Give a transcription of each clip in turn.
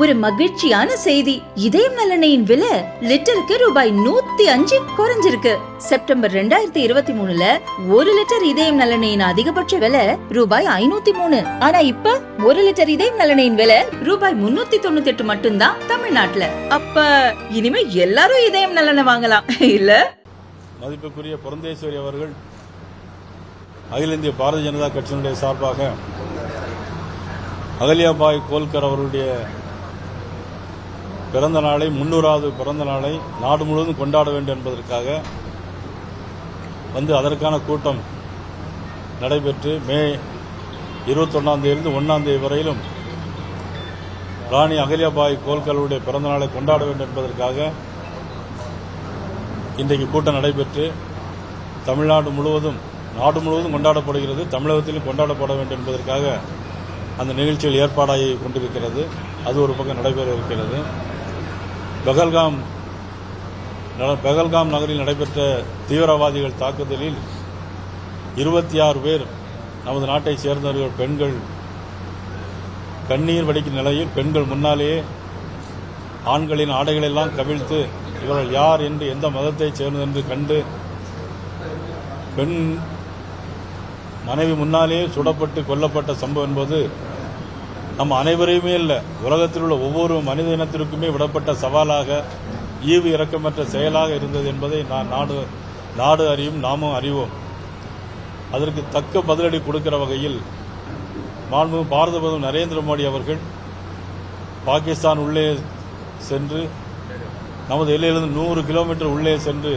ஒரு மகிழ்ச்சியான செய்தி. இதயம் நலனையின் விலை லிட்டருக்கு ரூபாய் நூத்தி அஞ்சு குறைஞ்சிருக்கு. செப்டம்பர் ரெண்டாயிரத்தி இருபத்தி மூணுல ஒரு லிட்டர் இதயம் நலனையின் அதிகபட்ச விலை ரூபாய் ஐநூத்தி மூணு. ஆனா இப்ப ஒரு லிட்டர் இதயம் நலனையின் விலை ரூபாய் முன்னூத்தி தொண்ணூத்தி எட்டு மட்டும்தான் தமிழ்நாட்டுல. அப்ப இனிமே எல்லாரும் இதயம் நலனை வாங்கலாம். இல்ல? மதிப்புக்குரிய புரந்தேஸ்வரி அவர்கள் அகில இந்திய பாரதிய ஜனதா கட்சியினுடைய சார்பாக அகல்யாபாய் கோல்கர் அவருடைய பிறந்த நாளை முன்னூறாவது பிறந்த நாளை நாடு முழுவதும் கொண்டாட வேண்டும் என்பதற்காக வந்து அதற்கான கூட்டம் நடைபெற்று மே இருபத்தொன்னாம் தேதியிலிருந்து ஒன்றாம் தேதி வரையிலும் ராணி அகல்யாபாய் கோல்கலுடைய பிறந்த நாளை கொண்டாட வேண்டும் என்பதற்காக இன்றைக்கு கூட்டம் நடைபெற்று தமிழ்நாடு முழுவதும் நாடு முழுவதும் கொண்டாடப்படுகிறது தமிழகத்திலும் கொண்டாடப்பட வேண்டும் என்பதற்காக அந்த நிகழ்ச்சியில் ஏற்பாடாகி கொண்டிருக்கிறது. அது ஒரு பக்கம் நடைபெற இருக்கிறது. பெகல்காம் பெகல்காம் நகரில் நடைபெற்ற தீவிரவாதிகள் தாக்குதலில் இருபத்தி ஆறு பேர் நமது நாட்டை சேர்ந்தவர்கள் பெண்கள். கண்ணீர் வடிக்கும் நிலையில் பெண்கள் முன்னாலேயே ஆண்களின் ஆடைகளெல்லாம் கவிழ்த்து இவர்கள் யார் என்று எந்த மதத்தைச் சேர்ந்தது என்று கண்டு பெண் மனைவி முன்னாலே சுடப்பட்டு கொல்லப்பட்ட சம்பவம் என்பது நம் அனைவரையுமே இல்லை உலகத்தில் உள்ள ஒவ்வொரு மனித இனத்திற்குமே விடப்பட்ட சவாலாக ஈவு இறக்கமற்ற செயலாக இருந்தது என்பதை நான் நாடு நாடு அறியும் நாமும் அறிவோம். அதற்கு தக்க பதிலடி கொடுக்கிற வகையில் மாண்பு பாரத பிரதமர் நரேந்திர மோடி அவர்கள் பாகிஸ்தான் உள்ளே சென்று நமது எல்லையிலிருந்து நூறு கிலோமீட்டர் உள்ளே சென்று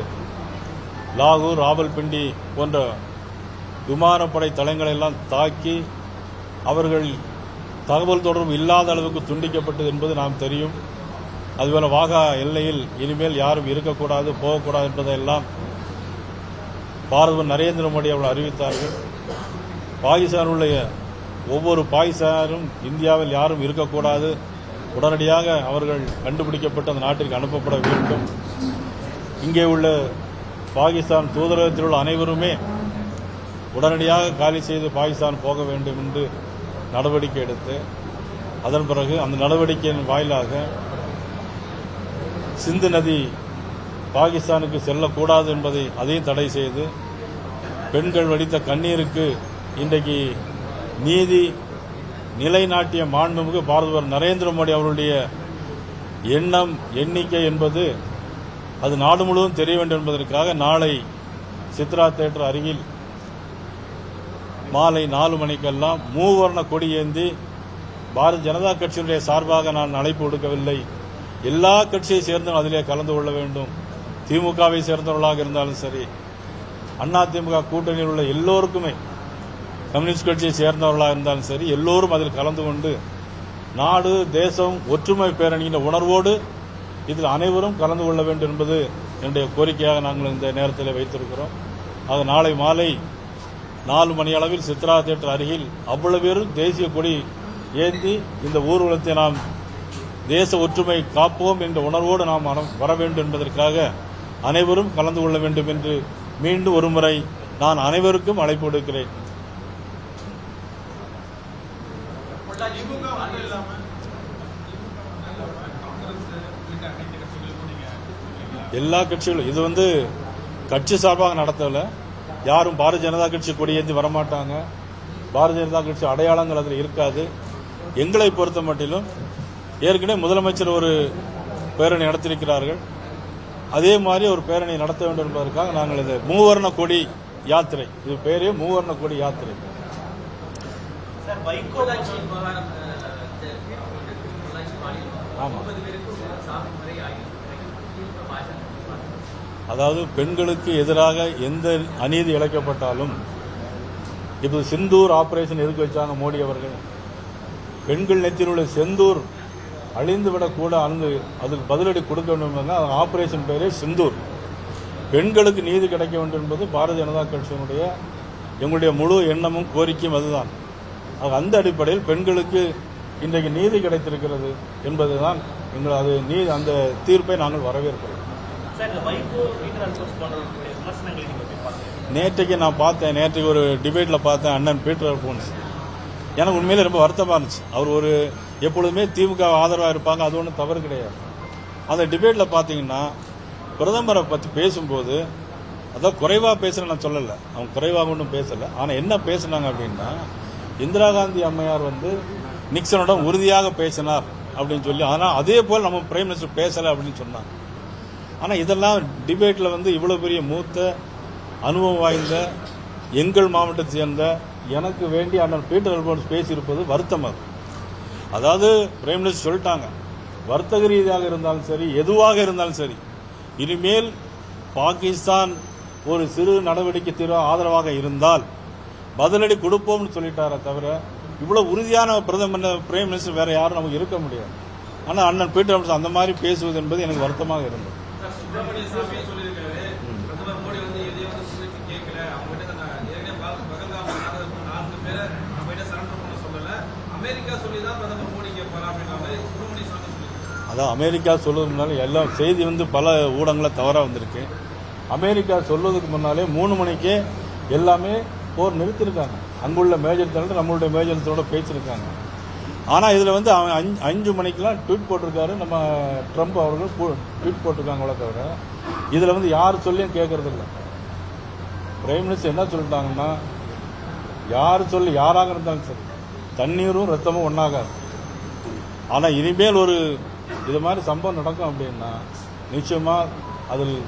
லாகூர் ராவல்பிண்டி போன்ற விமானப்படை தளங்களெல்லாம் தாக்கி அவர்கள் தகவல் தொடர்பு இல்லாத அளவுக்கு துண்டிக்கப்பட்டது என்பது நாம் தெரியும். அதுபோல வாகா எல்லையில் இனிமேல் யாரும் இருக்கக்கூடாது போகக்கூடாது என்பதையெல்லாம் பாரத நரேந்திர மோடி அவர்கள் அறிவித்தார்கள். பாகிஸ்தான் ஒவ்வொரு பாகிஸ்தானும் இந்தியாவில் யாரும் இருக்கக்கூடாது. உடனடியாக அவர்கள் கண்டுபிடிக்கப்பட்டு அந்த நாட்டிற்கு அனுப்பப்பட வேண்டும். இங்கே உள்ள பாகிஸ்தான் தூதரகத்தில் உள்ள அனைவருமே உடனடியாக காலி செய்து பாகிஸ்தான் போக வேண்டும் என்று நடவடிக்கை எடுத்து அதன் பிறகு அந்த நடவடிக்கையின் வாயிலாக சிந்து நதி பாகிஸ்தானுக்கு செல்லக்கூடாது என்பதை அதையும் தடை செய்து பெண்கள் வடித்த கண்ணீருக்கு இன்றைக்கு நீதி நிலைநாட்டிய மாண்புமிகு பாரதவர் நரேந்திர மோடி அவருடைய எண்ணம் எண்ணிக்கை என்பது அது நாடு முழுவதும் தெரிய வேண்டும் என்பதற்காக நாளை சித்ரா தேட்டர் அருகில் மாலை நாலு மணிக்கெல்லாம் மூவர்ண கொடி ஏந்தி பாரதிய ஜனதா கட்சியினுடைய சார்பாக நான் அழைப்பு கொடுக்கவில்லை எல்லா கட்சியை சேர்ந்தும் அதிலே கலந்து கொள்ள வேண்டும். திமுகவை சேர்ந்தவர்களாக இருந்தாலும் சரி அண்ணா திமுக கூட்டணியில் உள்ள எல்லோருக்குமே கம்யூனிஸ்ட் கட்சியை சேர்ந்தவர்களாக இருந்தாலும் சரி எல்லோரும் அதில் கலந்து கொண்டு நாடு தேசம் ஒற்றுமை பேரணியின் உணர்வோடு இதில் அனைவரும் கலந்து கொள்ள வேண்டும் என்பது என்னுடைய கோரிக்கையாக நாங்கள் இந்த நேரத்தில் வைத்திருக்கிறோம். அது நாளை மாலை நாலு மணி அளவில் சித்ரா தேட்டர் அருகில் அவ்வளவு பேரும் தேசிய கொடி ஏந்தி இந்த ஊர்வலத்தை நாம் தேச ஒற்றுமை காப்போம் என்ற உணர்வோடு நாம் வர வேண்டும் என்பதற்காக அனைவரும் கலந்து கொள்ள வேண்டும் என்று மீண்டும் ஒருமுறை நான் அனைவருக்கும் அழைப்பு விடுக்கிறேன். எல்லா கட்சிகளும் இது வந்து கட்சி சார்பாக நடத்தல. யாரும் பாரதிய ஜனதா கட்சி கொடியேந்தி வரமாட்டாங்க. பாரதிய ஜனதா கட்சி அடையாளங்கள் அதில் இருக்காது. எங்களை பொறுத்த மட்டிலும் ஏற்கனவே முதலமைச்சர் ஒரு பேரணி நடத்தியிருக்கிறார்கள். அதே மாதிரி ஒரு பேரணி நடத்த வேண்டும் என்பதற்காக நாங்கள் இந்த மூவர்ண கொடி யாத்திரை இது பேரே மூவர்ண கொடி யாத்திரை. சார் அதாவது பெண்களுக்கு எதிராக எந்த அநீதி இழைக்கப்பட்டாலும் இப்போ சிந்தூர் ஆபரேஷன் எதுக்கு வச்சாங்க மோடி அவர்கள்? பெண்கள் நெத்தியில் உள்ள செந்தூர் அழிந்து விடக்கூட அங்கு அதுக்கு பதிலடி கொடுக்க வேண்டும் என்ற ஆபரேஷன் பேரே சிந்தூர். பெண்களுக்கு நீதி கிடைக்க வேண்டும் என்பது பாரதிய ஜனதா கட்சியினுடைய எங்களுடைய முழு எண்ணமும் கோரிக்கையும் அதுதான். அது அந்த அடிப்படையில் பெண்களுக்கு இன்றைக்கு நீதி கிடைத்திருக்கிறது என்பதுதான் எங்கள் அது நீ அந்த தீர்ப்பை நாங்கள் வரவேற்கிறோம். நேற்றைக்கு நான் பார்த்தேன் நேற்றைக்கு ஒரு டிபேட்டில் பார்த்தேன் அண்ணன் பீட்டர் அல்போன்ஸ் எனக்கு உண்மையில் ரொம்ப வருத்தமாக இருந்துச்சு. அவர் ஒரு எப்பொழுதுமே திமுக ஆதரவாக இருப்பாங்க அது ஒன்றும் தவறு கிடையாது. அந்த டிபேட்டில் பார்த்தீங்கன்னா பிரதமரை பற்றி பேசும்போது அதான் குறைவாக பேசுகிறேன் நான் சொல்லலை. அவங்க குறைவாக ஒன்றும் பேசலை. ஆனால் என்ன பேசுனாங்க அப்படின்னா இந்திரா காந்தி அம்மையார் வந்து நிக்சனோட உறுதியாக பேசினார் அப்படின்னு சொல்லி ஆனால் அதே போல் நம்ம பிரைம் மினிஸ்டர் பேசலை அப்படின்னு சொன்னாங்க. ஆனால் இதெல்லாம் டிபேட்டில் வந்து இவ்வளோ பெரிய மூத்த அனுபவம் வாய்ந்த எங்கள் மாவட்டத்தை சேர்ந்த எனக்கு வேண்டிய அண்ணன் பீட்டர் அல்போன்ஸ் பேசியிருப்பது வருத்தம் அது. அதாவது பிரைம் மினிஸ்டர் சொல்லிட்டாங்க வர்த்தக ரீதியாக இருந்தாலும் சரி எதுவாக இருந்தாலும் சரி இனிமேல் பாகிஸ்தான் ஒரு சிறு நடவடிக்கை தீர்வு ஆதரவாக இருந்தால் பதிலடி கொடுப்போம்னு சொல்லிட்டாரே தவிர இவ்வளோ உறுதியான பிரதமர் பிரைம் மினிஸ்டர் வேறு யாரும் நமக்கு இருக்க முடியாது. ஆனால் அண்ணன் பீட்டர் அல்போன்ஸ் அந்த மாதிரி பேசுவது என்பது எனக்கு வருத்தமாக இருந்தது. சுப்பிரமணிய சொல்லியிருக்காரு. பிரதமர் மோடி வந்து எதையும் வந்து கேட்கல. அவங்க கிட்ட நான் ஏற்கனவே பகல்காம் நான்கு பேரை நம்ம கிட்ட சரண்டர் பண்ண சொல்லல. அமெரிக்கா சொல்லி தான் பிரதமர் மோடி கேட்பாரா அப்படின்ற மாதிரி சுப்பிரமணிய சாமி அதான் அமெரிக்கா சொல்லுறதுனால எல்லாம் செய்தி வந்து பல ஊடகங்களை தவறாக வந்திருக்கு. அமெரிக்கா சொல்வதுக்கு முன்னாலே மூணு மணிக்கே எல்லாமே போர் நிறுத்திருக்காங்க அங்குள்ள மேஜர் தலைவர் நம்மளுடைய மேஜர் தலைவரோட பேசியிருக்காங்க. ஆனால் இதில் வந்து அவன் அஞ்சு அஞ்சு மணிக்கெலாம் ட்வீட் போட்டிருக்காரு. நம்ம ட்ரம்ப் அவர்கள் போ- ட்வீட் போட்டிருக்காங்களே தவிர இதில் வந்து யார் சொல்லியும் கேட்கறது இல்லை பிரைம் மினிஸ்டர் என்ன சொல்லிட்டாங்கன்னா யார் சொல்லி யாராக இருந்தாலும் சரி தண்ணீரும் ரத்தமும் ஒன்றாகாது ஆனால் இனிமேல் ஒரு இது மாதிரி சம்பவம் நடக்கும் அப்படின்னா நிச்சயமாக அதில்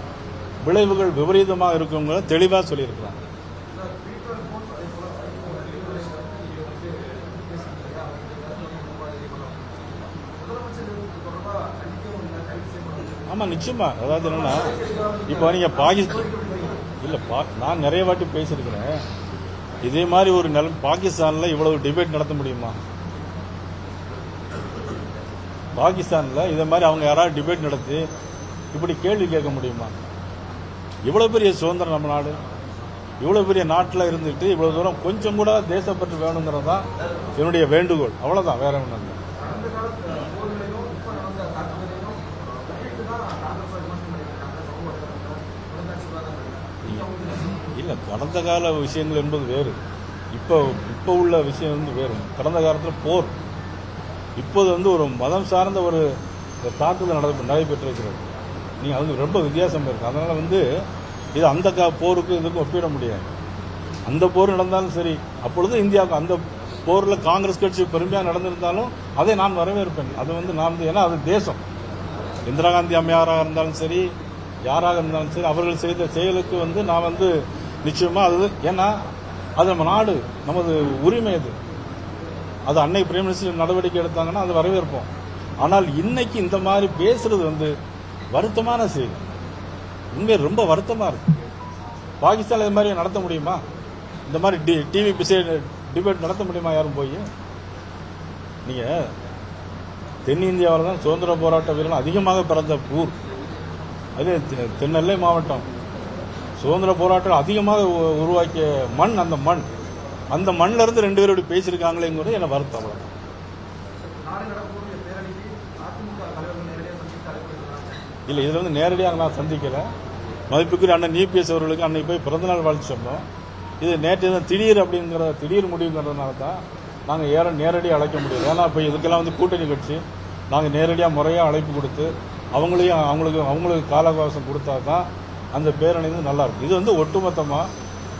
விளைவுகள் விபரீதமாக இருக்குங்கிற தெளிவாக சொல்லியிருக்கிறாங்க. ஆமாம் நிச்சயமா. அதாவது என்னன்னா இப்போ நீங்கள் பாகிஸ்தான் இல்லை பா நான் நிறைய வாட்டி பேசியிருக்கிறேன். இதே மாதிரி ஒரு நிலம் பாகிஸ்தானில் இவ்வளவு டிபேட் நடத்த முடியுமா? பாகிஸ்தானில் இதே மாதிரி அவங்க யாராவது டிபேட் நடத்தி இப்படி கேள்வி கேட்க முடியுமா? இவ்வளோ பெரிய சுதந்திரம் நம்ம நாடு. இவ்வளோ பெரிய நாட்டில் இருந்துட்டு இவ்வளோ தூரம் கொஞ்சம் கூட தேசப்பற்று வேணுங்கிறது தான் என்னுடைய வேண்டுகோள். அவ்வளோதான் வேற ஒன்றும் இல்லை இல்லை கடந்த கால விஷயங்கள் என்பது வேறு. இப்போ இப்போ உள்ள விஷயம் வந்து வேறு. கடந்த காலத்தில் போர். இப்போது வந்து ஒரு மதம் சார்ந்த ஒரு தாக்குதல் நட நடைபெற்றிருக்கிறது. நீங்கள் அதுக்கு ரொம்ப வித்தியாசம் இருக்குது அதனால் வந்து இது அந்த கா போருக்கும் இதுக்கும் ஒப்பிட முடியாது. அந்த போர் நடந்தாலும் சரி அப்பொழுது இந்தியாவுக்கு அந்த போரில் காங்கிரஸ் கட்சி பெருமையாக நடந்திருந்தாலும் அதை நான் வரவேற்பேன். அது வந்து நான் வந்து ஏன்னா அது தேசம். இந்திரா காந்தி அம்மையாராக இருந்தாலும் சரி யாராக இருந்தாலும் சரி அவர்கள் செய்த செயலுக்கு வந்து நான் வந்து நிச்சயமா அது ஏன்னா அது நம்ம நாடு நமது உரிமை அது. அது அன்னை பிரைம் மினிஸ்டர் நடவடிக்கை எடுத்தாங்கன்னா அது வரவேற்போம். ஆனால் இன்னைக்கு இந்த மாதிரி பேசுறது வந்து வருத்தமான செய்தி. உண்மையை ரொம்ப வருத்தமா இருக்கு. பாகிஸ்தான் இது மாதிரி நடத்த முடியுமா? இந்த மாதிரி டி டிவி டிபேட் நடத்த முடியுமா யாரும் போய்? நீங்க தென்னிந்தியாவில் தான் சுதந்திர போராட்ட வீரர்கள் அதிகமாக பிறந்த ஊர். அது தெ- தென்னெல்லை மாவட்டம். சுதந்திர போராட்டம் அதிகமாக உ- உருவாக்கிய மண் அந்த மண். அந்த மண்ணில் இருந்து ரெண்டு பேரும் இப்படி பேசியிருக்காங்களேங்கிறது என்ன வருத்தம். இல்லை இதில் வந்து நேரடியாக நான் சந்திக்கிறேன் மதிப்புக்குரிய அண்ணன் நீபிஎஸ் அவர்களுக்கு அன்னைக்கு போய் பிறந்தநாள் வாழ்த்து சொன்னோம். இது நேற்று தான் திடீர் அப்படிங்கிற திடீர் முடிவுங்கிறதுனால தான் நாங்கள் ஏற நேரடியாக அழைக்க முடியாது ஏன்னா இப்போ இதுக்கெல்லாம் வந்து கூட்டணி கட்சி. நாங்கள் நேரடியாக முறையாக அழைப்பு கொடுத்து அவங்களையும் அவங்களுக்கு அவங்களுக்கு கால அவகாசம் கொடுத்தா தான் அந்த பேரணி வந்து நல்லா இருக்கும் இது வந்து ஒட்டுமொத்தமாக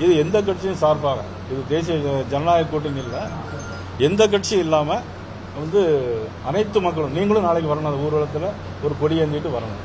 இது எந்த கட்சியும் சார்பாக இது தேசிய ஜனநாயக கூட்டணி இல்லை. எந்த கட்சியும் இல்லாமல் வந்து அனைத்து மக்களும் நீங்களும் நாளைக்கு வரணும் அந்த ஊர்வலத்தில் ஒரு கொடி ஏந்திட்டு வரணும்.